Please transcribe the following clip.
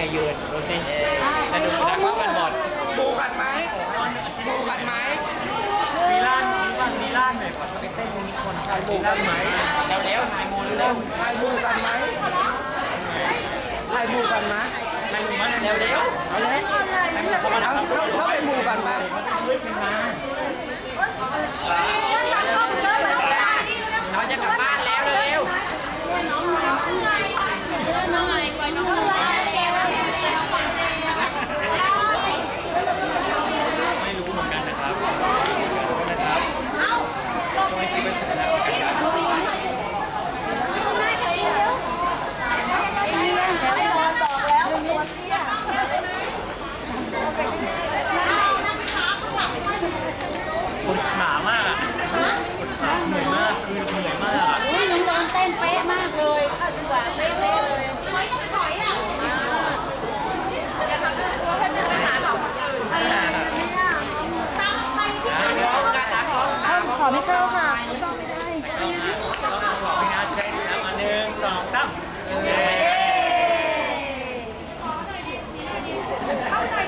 ไงยืนดูสิแต่ดูดักว่ากันหมดบูกันไหมบูกันไหมมีล่างมีบ้างมีล่างหน่อยก่อนไปเต้นมีคนใครบูกันไหมเร็วเร็วๆนายโมเร็วใครบูกันไหมใครบูกันไหมใครรู้มั้ยเร็วเร็วเอาเลยเขาเขาเขาไป